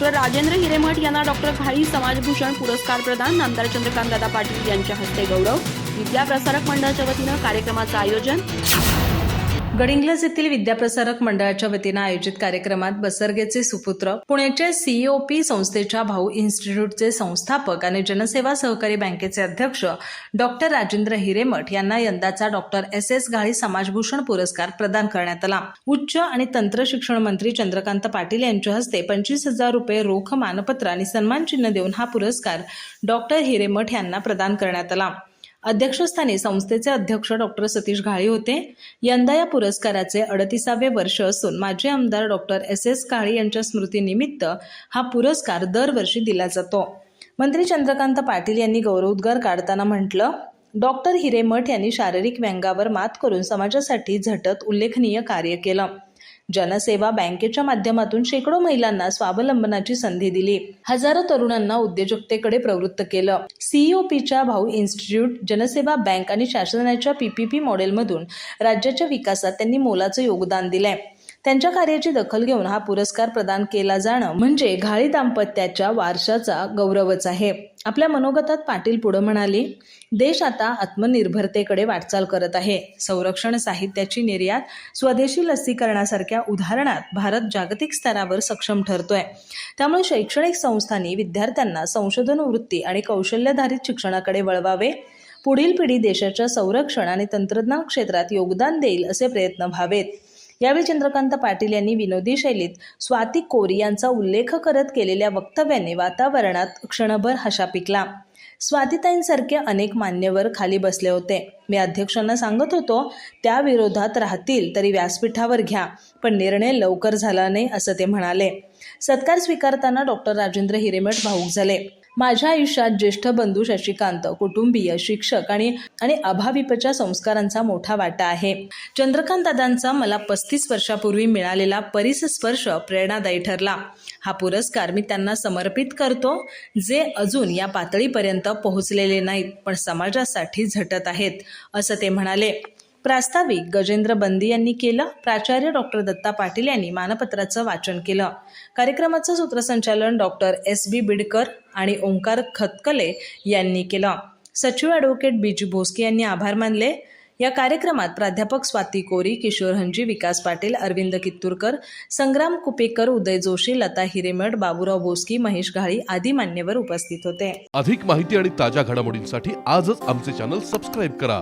Doctor Rajendra Hiremath यांना doctor घाळी समाजभूषण पुरस्कार प्रदान आमदार चंद्रकांत दादा पाटील यांच्या हस्ते गौरव. विद्या प्रसारक मंडळाच्या वतीनं कार्यक्रमाचं आयोजन. गडिंग्लज येथील विद्याप्रसारक मंडळाच्या वतीनं आयोजित कार्यक्रमात बसर्गेचे सुपुत्र पुण्याच्या सीईओपी संस्थेच्या भाऊ इन्स्टिट्यूटचे संस्थापक आणि जनसेवा सहकारी बँकेचे अध्यक्ष डॉक्टर राजेंद्र हिरेमठ यांना यंदाचा डॉक्टर एस एस घाळी समाजभूषण पुरस्कार प्रदान करण्यात आला. उच्च आणि तंत्र शिक्षण मंत्री चंद्रकांत पाटील यांच्या हस्ते पंचवीस हजार रुपये रोख मानपत्र आणि सन्मान चिन्ह देऊन हा पुरस्कार डॉक्टर हिरेमठ यांना प्रदान करण्यात आला. अध्यक्षस्थानी संस्थेचे अध्यक्ष डॉक्टर सतीश घाळी होते. यंदा या पुरस्काराचे अडतीसावे वर्ष असून माजी आमदार डॉक्टर एस एस काळे यांच्या स्मृतीनिमित्त हा पुरस्कार दरवर्षी दिला जातो. मंत्री चंद्रकांत पाटील यांनी गौरवोद्गार काढताना म्हटलं डॉक्टर हिरेमठ यांनी शारीरिक व्यंगावर मात करून समाजासाठी झटत उल्लेखनीय कार्य केलं. जनसेवा बँकेच्या माध्यमातून शेकडो महिलांना स्वावलंबनाची संधी दिली. हजारो तरुणांना उद्योजकतेकडे प्रवृत्त केलं. सीईओपीच्या भाऊ इन्स्टिट्यूट जनसेवा बँक आणि शासनाच्या पीपीपी मॉडेलमधून राज्याच्या विकासात त्यांनी मोलाचं योगदान दिलंय. त्यांच्या कार्याची दखल घेऊन हा पुरस्कार प्रदान केला जाणं म्हणजे घाळी दाम्पत्याच्या वारशाचा गौरवच आहे. आपल्या मनोगतात पाटील पुढे म्हणाली देश आता आत्मनिर्भरतेकडे वाटचाल करत आहे. संरक्षण साहित्याची निर्यात स्वदेशी लसीकरणासारख्या उदाहरणात भारत जागतिक स्तरावर सक्षम ठरतोय. त्यामुळे शैक्षणिक संस्थांनी विद्यार्थ्यांना संशोधन वृत्ती आणि कौशल्याधारित शिक्षणाकडे वळवावे. पुढील पिढी देशाच्या संरक्षण आणि तंत्रज्ञान क्षेत्रात योगदान देईल असे प्रयत्न व्हावेत. यावेळी चंद्रकांत पाटील यांनी विनोदी शैलीत स्वाती कोरी यांचा उल्लेख करत केलेल्या वक्तव्याने वातावरणात क्षणभर हशा पिकला. स्वातीताईंसारखे अनेक मान्यवर खाली बसले होते. मी अध्यक्षांना सांगत होतो त्या विरोधात राहतील तरी व्यासपीठावर घ्या पण निर्णय लवकर झाला नाही असं ते म्हणाले. सत्कार स्वीकारताना डॉक्टर राजेंद्र हिरेमठ भाऊक झाले. माझ्या आयुष्यात ज्येष्ठ बंधू शशिकांत कुटुंबीय शिक्षक आणि आणि अभाविपच्या संस्कारांचा मोठा वाटा आहे. चंद्रकांत दादांचा मला पस्तीस वर्षापूर्वी मिळालेला परिसस्पर्श प्रेरणादायी ठरला. हा पुरस्कार मी त्यांना समर्पित करतो जे अजून या पातळीपर्यंत पोहोचलेले नाहीत पण समाजासाठी झटत आहेत असं ते म्हणाले. प्रास्ताविक गजेंद्र बंदी यांनी केलं. प्राचार्य डॉक्टर दत्ता पाटील यांनी मानपत्राचं वाचन केलं. कार्यक्रमाचं सूत्रसंचालन डॉक्टर एस बी बिडकर आणि ओंकार खतकले यांनी केलं. सचिव ॲडव्होकेट बीजी भोसके यांनी आभार मानले. या कार्यक्रमात प्राध्यापक स्वाती कोरी किशोर हंजी विकास पाटील अरविंद कित्तूरकर संग्राम कुपेकर उदय जोशी लता हिरेमठ बाबूराव भोसकी महेश घाळी आदी मान्यवर उपस्थित होते. अधिक माहिती आणि ताज्या घडामोडींसाठी आजच आमचे चॅनल सबस्क्राईब करा.